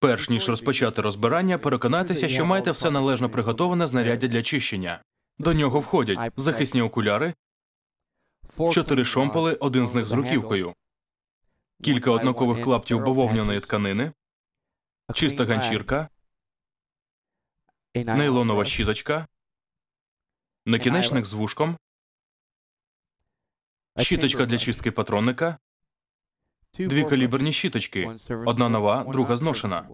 Перш ніж розпочати розбирання, переконайтеся, що маєте все належно приготоване знаряддя для чищення. До нього входять захисні окуляри, чотири шомполи, один з них з руківкою, кілька однакових клаптів бавовняної тканини, чиста ганчірка, нейлонова щіточка, накінечник з вушком, щіточка для чистки патронника, дві каліберні щіточки, одна нова, друга зношена,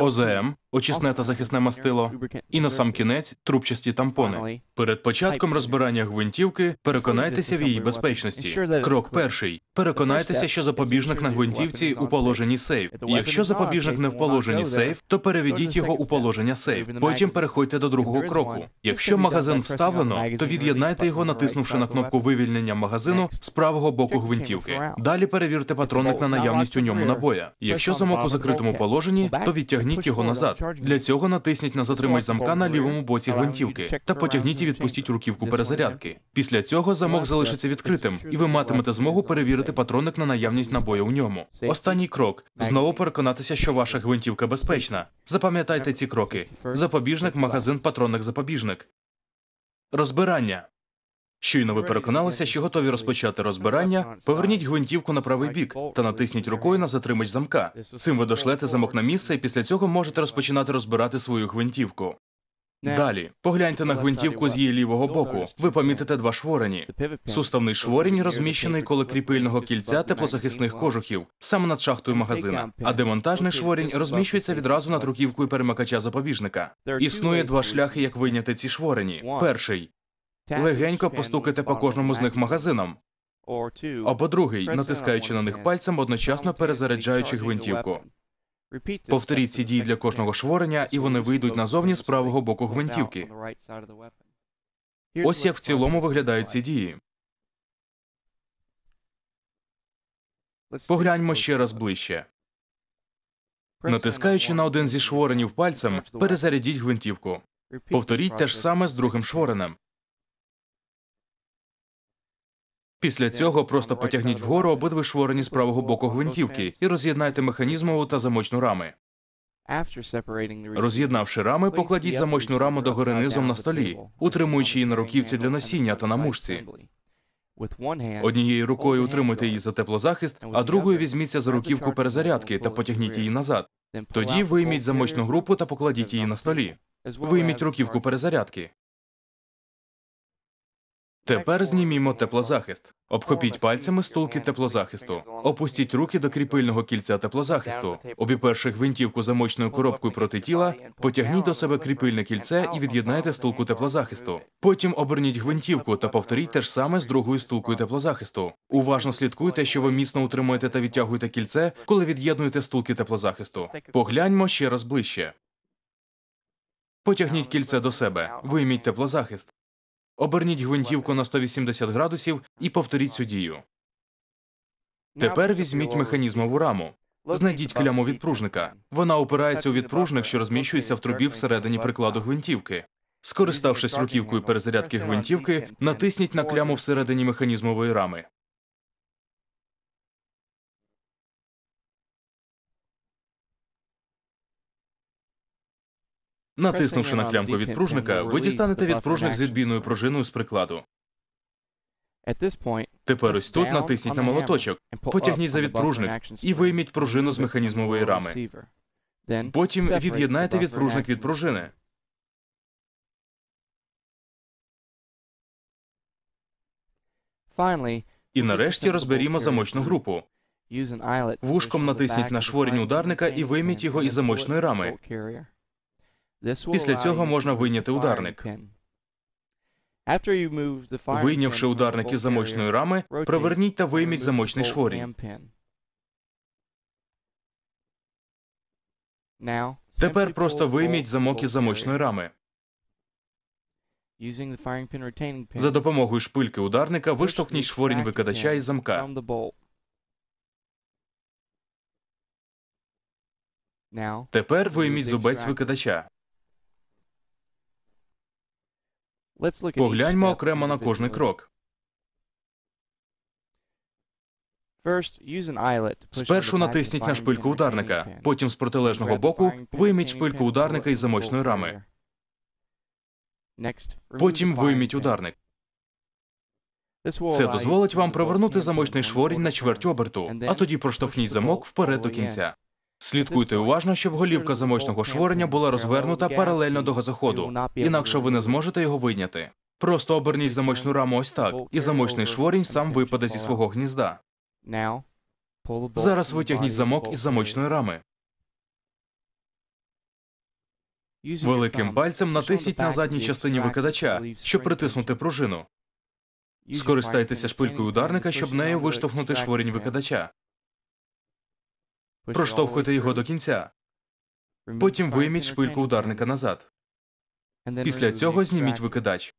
ОЗМ, очисне та захисне мастило, і на сам кінець трубчасті тампони. Перед початком розбирання гвинтівки переконайтеся в її безпечності. Крок перший. Переконайтеся, що запобіжник на гвинтівці у положенні сейф. Якщо запобіжник не в положенні сейф, то переведіть його у положення сейф. Потім переходьте до другого кроку. Якщо магазин вставлено, то від'єднайте його, натиснувши на кнопку вивільнення магазину з правого боку гвинтівки. Далі перевірте патронник на наявність у ньому набоя. Якщо замок у закритому положенні, то відтягніть його назад. Для цього натисніть на затримач замка на лівому боці гвинтівки та потягніть і відпустіть руківку перезарядки. Після цього замок залишиться відкритим, і ви матимете змогу перевірити патронник на наявність набою у ньому. Останній крок. Знову переконатися, що ваша гвинтівка безпечна. Запам'ятайте ці кроки: запобіжник, магазин, патронник, запобіжник. Розбирання. Щойно ви переконалися, що готові розпочати розбирання, поверніть гвинтівку на правий бік та натисніть рукою на затримач замка. Цим ви дошлете замок на місце, і після цього можете розпочинати розбирати свою гвинтівку. Далі погляньте на гвинтівку з її лівого боку. Ви помітите два шворені. Суставний шворінь розміщений коло кріпильного кільця теплозахисних кожухів, саме над шахтою магазина. А демонтажний шворінь розміщується відразу над руківкою перемикача запобіжника. Існує два шляхи, як вийняти ці шворені. Перший легенько постукайте по кожному з них магазином. Або другий, натискаючи на них пальцем, одночасно перезаряджаючи гвинтівку. Повторіть ці дії для кожного шворення, і вони вийдуть назовні з правого боку гвинтівки. Ось як в цілому виглядають ці дії. Погляньмо ще раз ближче. Натискаючи на один зі шворенів пальцем, перезарядіть гвинтівку. Повторіть те ж саме з другим шворенем. Після цього просто потягніть вгору обидві шворені з правого боку гвинтівки і роз'єднайте механізмову та замочну рами. Роз'єднавши рами, покладіть замочну раму догори низом на столі, утримуючи її на руківці для носіння та на мушці. Однією рукою утримуйте її за теплозахист, а другою візьміться за руківку перезарядки та потягніть її назад. Тоді вийміть замочну групу та покладіть її на столі. Вийміть руківку перезарядки. Тепер знімімо теплозахист. Обхопіть пальцями стулки теплозахисту. Опустіть руки до кріпильного кільця теплозахисту. Обіперши гвинтівку замочною коробкою проти тіла, потягніть до себе кріпильне кільце і від'єднайте стулку теплозахисту. Потім оберніть гвинтівку та повторіть те ж саме з другою стулкою теплозахисту. Уважно слідкуйте, що ви міцно утримуєте та відтягуєте кільце, коли від'єднуєте стулки теплозахисту. Погляньмо ще раз ближче. Потягніть кільце до себе. Вийміть теплозахист. Оберніть гвинтівку на 180 градусів і повторіть цю дію. Тепер візьміть механізмову раму. Знайдіть кляму відпружника. Вона опирається у відпружник, що розміщується в трубі всередині прикладу гвинтівки. Скориставшись руківкою перезарядки гвинтівки, натисніть на кляму всередині механізмової рами. Натиснувши на клямку відпружника, ви дістанете відпружник з відбійною пружиною з прикладу. Тепер ось тут натисніть на молоточок, потягніть за відпружник і вийміть пружину з механізмової рами. Потім від'єднайте відпружник від пружини. І нарешті розберімо замочну групу. Вушком натисніть на шворінь ударника і вийміть його із замочної рами. Після цього можна вийняти ударник. Вийнявши ударник із замочної рами, проверніть та вийміть замочний шворінь. Тепер просто вийміть замок із замочної рами. За допомогою шпильки ударника виштовхніть шворінь викидача із замка. Тепер вийміть зубець викидача. Погляньмо окремо на кожний крок. Спершу натисніть на шпильку ударника, потім з протилежного боку вийміть шпильку ударника із замочної рами. Потім вийміть ударник. Це дозволить вам провернути замочний шворінь на чверть оберту, а тоді проштовхніть замок вперед до кінця. Слідкуйте уважно, щоб голівка замочного шворення була розвернута паралельно до газоходу, інакше ви не зможете його вийняти. Просто оберніть замочну раму ось так, і замочний шворінь сам випаде зі свого гнізда. Зараз витягніть замок із замочної рами. Великим пальцем натисніть на задній частині викидача, щоб притиснути пружину. Скористайтеся шпилькою ударника, щоб нею виштовхнути шворінь викидача. Проштовхуйте його до кінця. Потім вийміть шпильку ударника назад. Після цього зніміть викидач.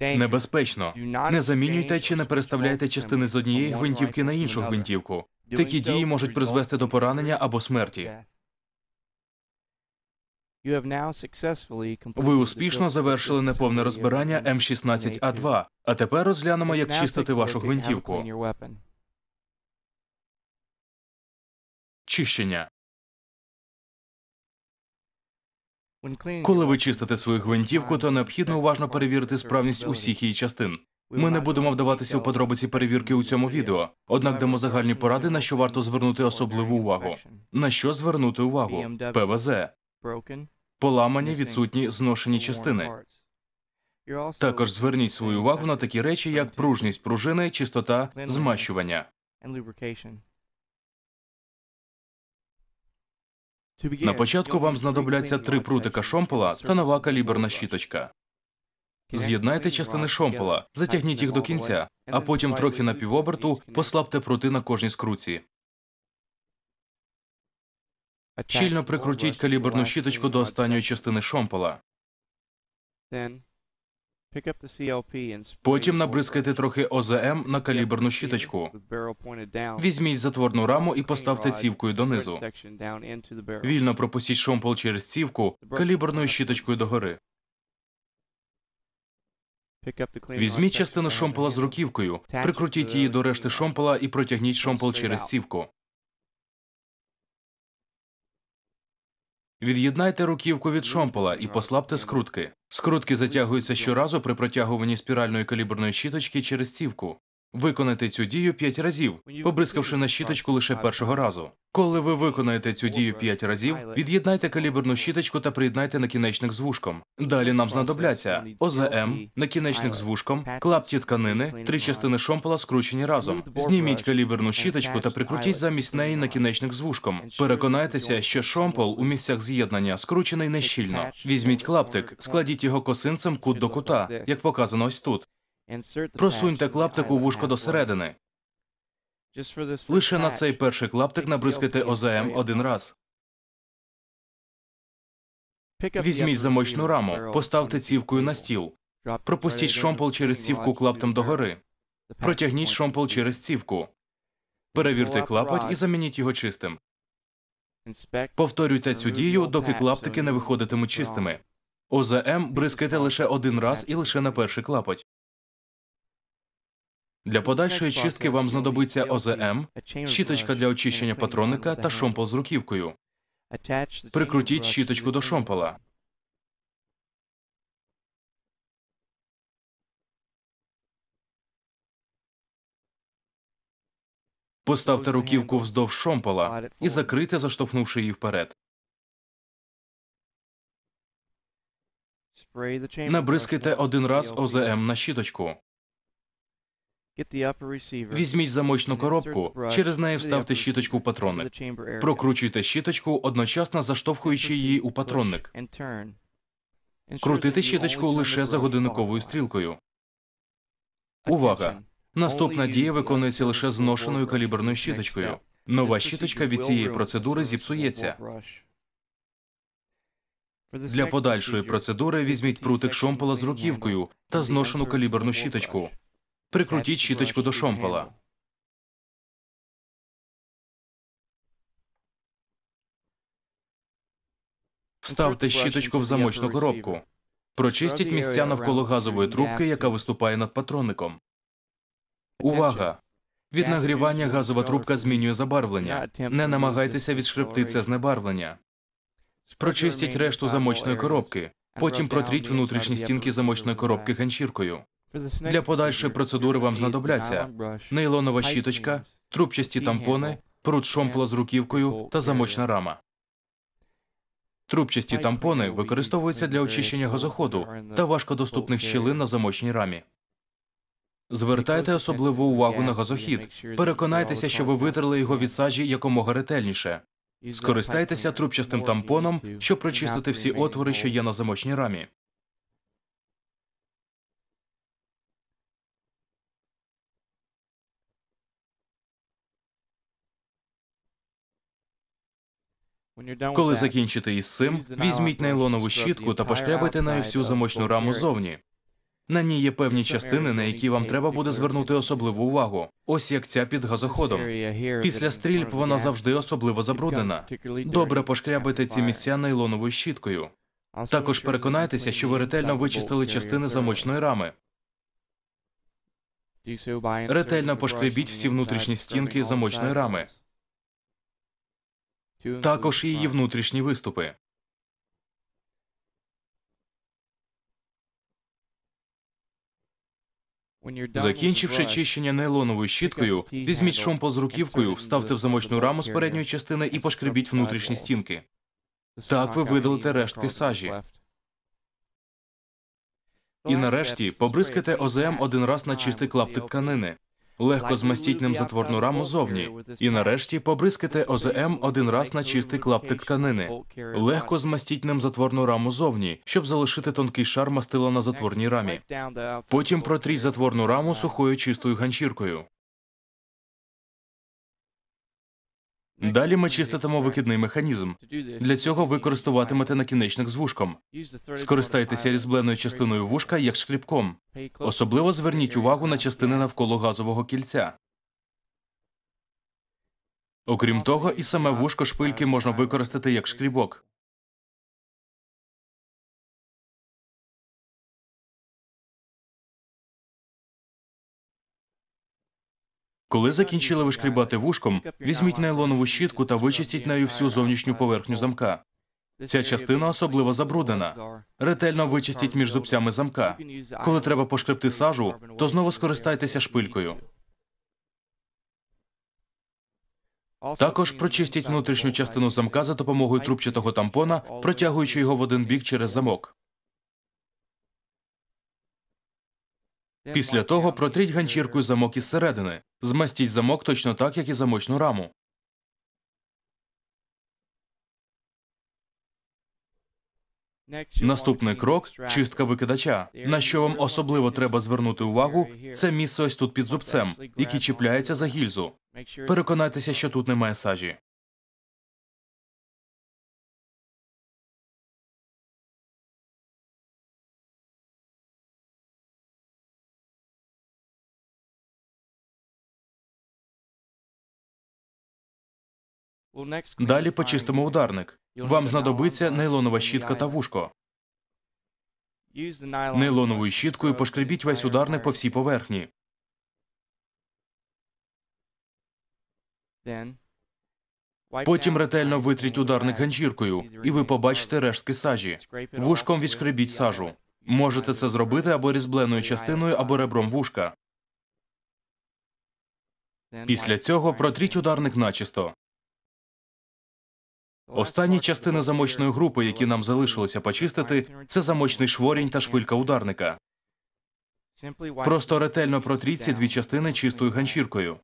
Небезпечно. Не замінюйте чи не переставляйте частини з однієї гвинтівки на іншу гвинтівку. Такі дії можуть призвести до поранення або смерті. Ви успішно завершили неповне розбирання М16А2, а тепер розглянемо, як чистити вашу гвинтівку. Чищення. Коли ви чистите свою гвинтівку, то необхідно уважно перевірити справність усіх її частин. Ми не будемо вдаватися у подробиці перевірки у цьому відео, однак дамо загальні поради, на що варто звернути особливу увагу. На що звернути увагу? ПВЗ. Поламані, відсутні, зношені частини. Також зверніть свою увагу на такі речі, як пружність пружини, чистота, змащування. На початку вам знадобляться три прутика шомпола та нова каліберна щіточка. З'єднайте частини шомпола, затягніть їх до кінця, а потім трохи на півоберту послабте прути на кожній скруці. Щільно прикрутіть каліберну щіточку до останньої частини шомпола. Потім набризкайте трохи ОЗМ на каліберну щіточку. Візьміть затворну раму і поставте цівкою донизу. Вільно пропустіть шомпол через цівку каліберною щіточкою догори. Візьміть частину шомпола з руківкою, прикрутіть її до решти шомпола і протягніть шомпол через цівку. Від'єднайте руківку від шомпола і послабте скрутки. Скрутки затягуються щоразу при протягуванні спіральної каліберної щіточки через цівку. Виконайте цю дію 5 разів, побризкавши на щіточку лише першого разу. Коли ви виконаєте цю дію 5 разів, від'єднайте каліберну щіточку та приєднайте накінечник з вушком. Далі нам знадобляться ОЗМ, накінечник з вушком, клапті тканини, три частини шомпола скручені разом. Зніміть каліберну щіточку та прикрутіть замість неї накінечник з вушком. Переконайтеся, що шомпол у місцях з'єднання скручений нещільно. Візьміть клаптик, складіть його косинцем кут до кута, як показано ось тут. Просуньте клаптик у вушко до середини. Лише на цей перший клаптик набризкайте ОЗМ один раз. Візьміть замочну раму, поставте цівкою на стіл. Пропустіть шомпол через цівку клаптем догори. Протягніть шомпол через цівку. Перевірте клапоть і замініть його чистим. Повторюйте цю дію, доки клаптики не виходитимуть чистими. ОЗМ бризкайте лише один раз і лише на перший клапоть. Для подальшої чистки вам знадобиться ОЗМ, щіточка для очищення патронника та шомпол з руківкою. Прикрутіть щіточку до шомпола. Поставте руківку вздовж шомпола і закрийте, заштовхнувши її вперед. Набризкайте один раз ОЗМ на щіточку. Візьміть замочну коробку, через неї вставте щіточку в патронник. Прокручуйте щіточку, одночасно заштовхуючи її у патронник. Крутити щіточку лише за годинниковою стрілкою. Увага! Наступна дія виконується лише зношеною каліберною щіточкою. Нова щіточка від цієї процедури зіпсується. Для подальшої процедури візьміть прутик шомпола з руківкою та зношену каліберну щіточку. Прикрутіть щіточку до шомпола. Вставте щіточку в замочну коробку. Прочистіть місця навколо газової трубки, яка виступає над патронником. Увага! Від нагрівання газова трубка змінює забарвлення. Не намагайтеся відшкребти це знебарвлення. Прочистіть решту замочної коробки. Потім протріть внутрішні стінки замочної коробки ганчіркою. Для подальшої процедури вам знадобляться нейлонова щіточка, трубчасті тампони, прут шомпола з руківкою та замочна рама. Трубчасті тампони використовуються для очищення газоходу та важкодоступних щілин на замочній рамі. Звертайте особливу увагу на газохід. Переконайтеся, що ви витерли його від сажі якомога ретельніше. Скористайтеся трубчастим тампоном, щоб прочистити всі отвори, що є на замочній рамі. Коли закінчите із цим, візьміть нейлонову щітку та пошкрябайте нею всю замочну раму ззовні. На ній є певні частини, на які вам треба буде звернути особливу увагу. Ось як ця під газоходом. Після стрільб вона завжди особливо забруднена. Добре пошкрябайте ці місця нейлоновою щіткою. Також переконайтеся, що ви ретельно вичистили частини замочної рами. Ретельно пошкребіть всі внутрішні стінки замочної рами, також її внутрішні виступи. Закінчивши чищення нейлоновою щіткою, візьміть шомпол з руківкою, вставте в замочну раму з передньої частини і пошкребіть внутрішні стінки. Так ви видалите рештки сажі. І нарешті побризкайте ОЗМ один раз на чистий клаптик тканини. Легко змастіть ним затворну раму зовні. І нарешті побризкайте ОЗМ один раз на чистий клаптик тканини. Легко змастіть ним затворну раму зовні, щоб залишити тонкий шар мастила на затворній рамі. Потім протріть затворну раму сухою чистою ганчіркою. Далі ми чиститимо викидний механізм. Для цього ви користуватимете накінечник з вушком. Скористайтеся різьбленою частиною вушка як шкріпком. Особливо зверніть увагу на частини навколо газового кільця. Окрім того, і саме вушко шпильки можна використати як шкрібок. Коли закінчили вишкрібати вушком, візьміть нейлонову щітку та вичистіть нею всю зовнішню поверхню замка. Ця частина особливо забруднена. Ретельно вичистіть між зубцями замка. Коли треба пошкребти сажу, то знову скористайтеся шпилькою. Також прочистіть внутрішню частину замка за допомогою трубчатого тампона, протягуючи його в один бік через замок. Після того протріть ганчіркою замок із середини. Змастіть замок точно так, як і замочну раму. Наступний крок чистка викидача. На що вам особливо треба звернути увагу, це місце ось тут під зубцем, який чіпляється за гільзу. Переконайтеся, що тут немає сажі. Далі почистимо ударник. Вам знадобиться нейлонова щітка та вушко. Нейлоновою щіткою пошкребіть весь ударник по всій поверхні. Потім ретельно витріть ударник ганчіркою, і ви побачите рештки сажі. Вушком відшкребіть сажу. Можете це зробити або різьбленою частиною, або ребром вушка. Після цього протріть ударник начисто. Останні частини замочної групи, які нам залишилося почистити, це замочний шворінь та шпилька ударника. Просто ретельно протріть ці дві частини чистою ганчіркою.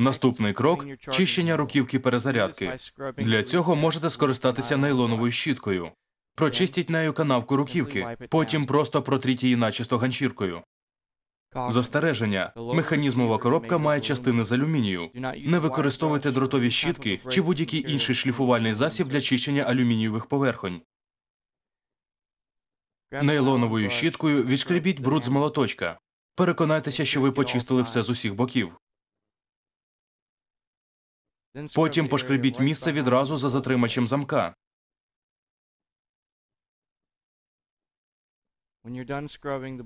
Наступний крок чищення руківки перезарядки. Для цього можете скористатися нейлоновою щіткою. Прочистіть нею канавку руківки, потім просто протріть її начисто ганчіркою. Застереження. Механізмова коробка має частини з алюмінію. Не використовуйте дротові щітки чи будь-який інший шліфувальний засіб для чищення алюмінієвих поверхонь. Нейлоновою щіткою відшкребіть бруд з молоточка. Переконайтеся, що ви почистили все з усіх боків. Потім пошкребіть місце відразу за затримачем замка.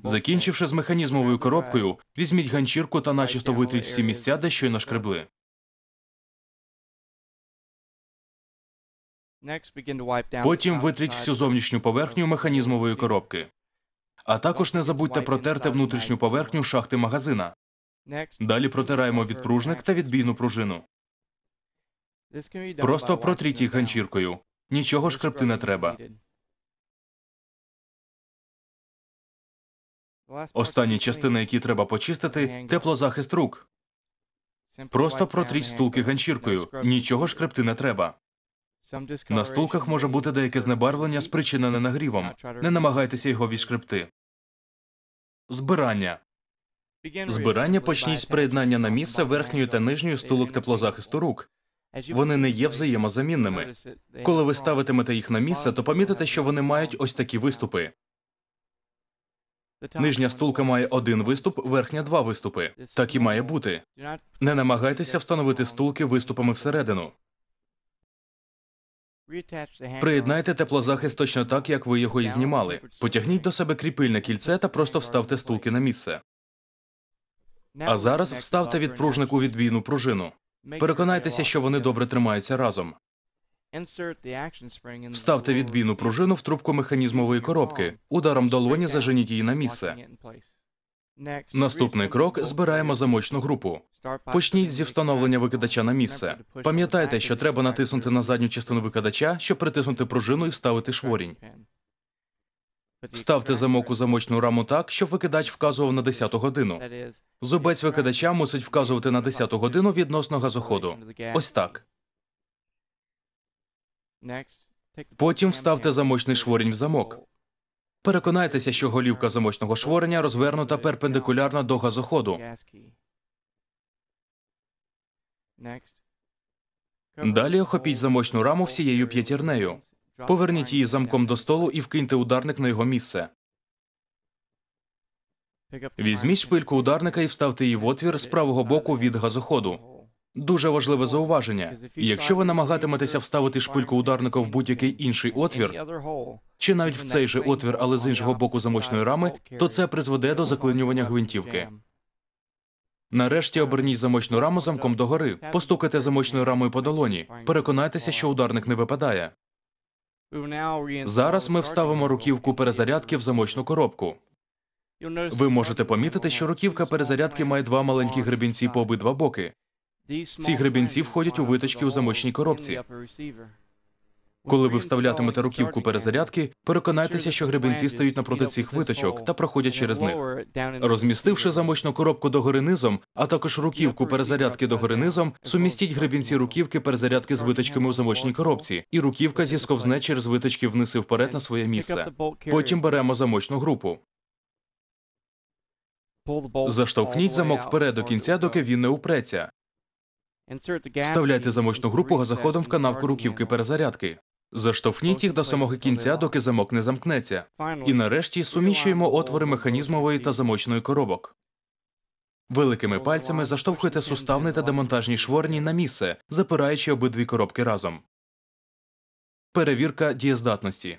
Закінчивши з механізмовою коробкою, візьміть ганчірку та начисто витріть всі місця, де щойно шкребли. Потім витріть всю зовнішню поверхню механізмової коробки. А також не забудьте протерти внутрішню поверхню шахти магазина. Далі протираємо відпружник та відбійну пружину. Просто протріть їх ганчіркою. Нічого шкребти не треба. Останні частини, які треба почистити, теплозахист рук. Просто протріть стулки ганчіркою. Нічого шкребти не треба. На стулках може бути деяке знебарвлення, спричинене нагрівом. Не намагайтеся його відшкребти. Збирання. Збирання почніть з приєднання на місце верхньої та нижньої стулок теплозахисту рук. Вони не є взаємозамінними. Коли ви ставитимете їх на місце, то помітите, що вони мають ось такі виступи. Нижня стулка має один виступ, верхня два виступи. Так і має бути. Не намагайтеся встановити стулки виступами всередину. Приєднайте теплозахист точно так, як ви його і знімали. Потягніть до себе кріпильне кільце та просто вставте стулки на місце. А зараз вставте відпружник у відбійну пружину. Переконайтеся, що вони добре тримаються разом. Вставте відбійну пружину в трубку механізмової коробки. Ударом долоні заженіть її на місце. Наступний крок збираємо замочну групу. Почніть зі встановлення викидача на місце. Пам'ятайте, що треба натиснути на задню частину викидача, щоб притиснути пружину і вставити шворінь. Вставте замок у замочну раму так, щоб викидач вказував на 10 годину. Зубець викидача мусить вказувати на 10 годину відносно газоходу. Ось так. Потім вставте замочний шворінь в замок. Переконайтеся, що голівка замочного шворення розвернута перпендикулярно до газоходу. Далі охопіть замочну раму всією п'ятірнею. Поверніть її замком до столу і вкиньте ударник на його місце. Візьміть шпильку ударника і вставте її в отвір з правого боку від газоходу. Дуже важливе зауваження. Якщо ви намагатиметеся вставити шпильку ударника в будь-який інший отвір, чи навіть в цей же отвір, але з іншого боку замочної рами, то це призведе до заклинювання гвинтівки. Нарешті оберніть замочну раму замком догори, постукайте замочною рамою по долоні, переконайтеся, що ударник не випадає. Зараз ми вставимо руківку перезарядки в замочну коробку. Ви можете помітити, що руківка перезарядки має два маленькі гребінці по обидва боки. Ці гребінці входять у виточки у замочній коробці. Коли ви вставлятимете руківку перезарядки, переконайтеся, що гребінці стають напроти цих виточок та проходять через них. Розмістивши замочну коробку догори низом, а також руківку перезарядки догори низом, сумістіть гребінці руківки перезарядки з виточками у замочній коробці, і руківка зісковзне через виточки вниз і вперед на своє місце. Потім беремо замочну групу. Заштовхніть замок вперед до кінця, доки він не упреться. Вставляйте замочну групу газоходом в канавку руківки перезарядки. Заштовхніть їх до самого кінця, доки замок не замкнеться. І нарешті суміщуємо отвори механізмової та замочної коробок. Великими пальцями заштовхуйте суставний та демонтажні шворні на місце, запираючи обидві коробки разом. Перевірка дієздатності.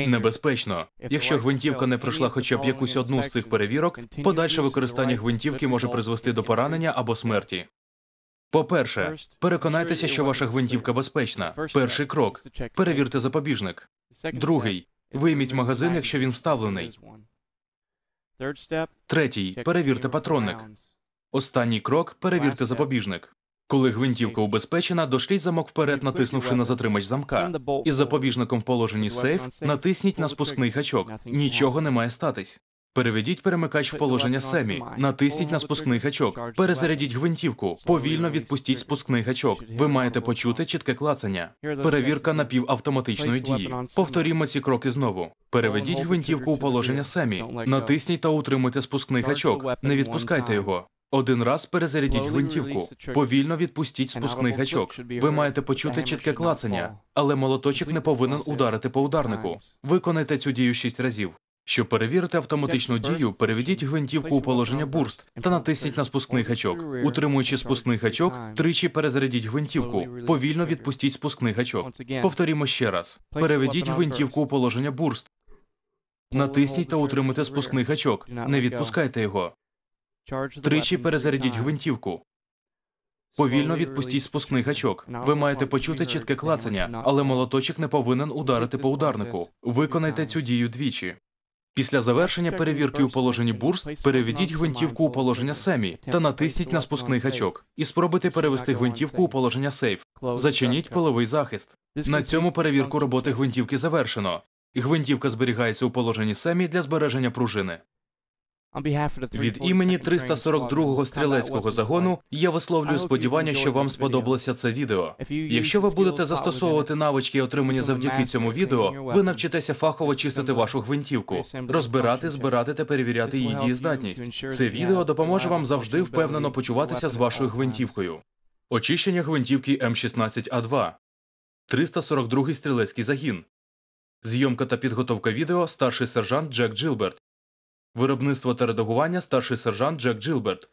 Небезпечно. Якщо гвинтівка не пройшла хоча б якусь одну з цих перевірок, подальше використання гвинтівки може призвести до поранення або смерті. По-перше, переконайтеся, що ваша гвинтівка безпечна. Перший крок перевірте запобіжник. Другий вийміть магазин, якщо він вставлений. Третій перевірте патронник. Останній крок перевірте запобіжник. Коли гвинтівка убезпечена, дошліть замок вперед, натиснувши на затримач замка. Із запобіжником в положенні сейф натисніть на спускний гачок. Нічого не має статись. Переведіть перемикач в положення семі, натисніть на спускний гачок, перезарядіть гвинтівку, повільно відпустіть спускний гачок. Ви маєте почути чітке клацання. Перевірка напівавтоматичної дії. Повторімо ці кроки знову. Переведіть гвинтівку у положення семі, натисніть та утримуйте спускний гачок. Не відпускайте його. Один раз перезарядіть гвинтівку. Повільно відпустіть спускний гачок. Ви маєте почути чітке клацання, але молоточок не повинен ударити по ударнику. Виконайте цю дію шість разів. Щоб перевірити автоматичну дію, переведіть гвинтівку у положення бурст та натисніть на спускний гачок. Утримуючи спускний гачок, тричі перезарядіть гвинтівку. Повільно відпустіть спускний гачок. Повторімо ще раз. Переведіть гвинтівку у положення бурст. Натисніть та утримуйте спускний гачок. Не відпускайте його. Тричі перезарядіть гвинтівку. Повільно відпустіть спускний гачок. Ви маєте почути чітке клацання, але молоточок не повинен ударити по ударнику. Виконайте цю дію двічі. Після завершення перевірки у положенні бурст переведіть гвинтівку у положення семі та натисніть на спускний гачок. І спробуйте перевести гвинтівку у положення сейф. Зачиніть пиловий захист. На цьому перевірку роботи гвинтівки завершено. Гвинтівка зберігається у положенні семі для збереження пружини. Від імені 342-го стрілецького загону я висловлюю сподівання, що вам сподобалося це відео. Якщо ви будете застосовувати навички, отримані завдяки цьому відео, ви навчитеся фахово чистити вашу гвинтівку, розбирати, збирати та перевіряти її дієздатність. Це відео допоможе вам завжди впевнено почуватися з вашою гвинтівкою. Очищення гвинтівки М16А2. 342-й стрілецький загін. Зйомка та підготовка відео старший сержант Джек Джилберт. Виробництво та редагування старший сержант Джек Джилберт.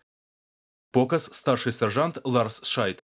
Показ старший сержант Ларс Шайт.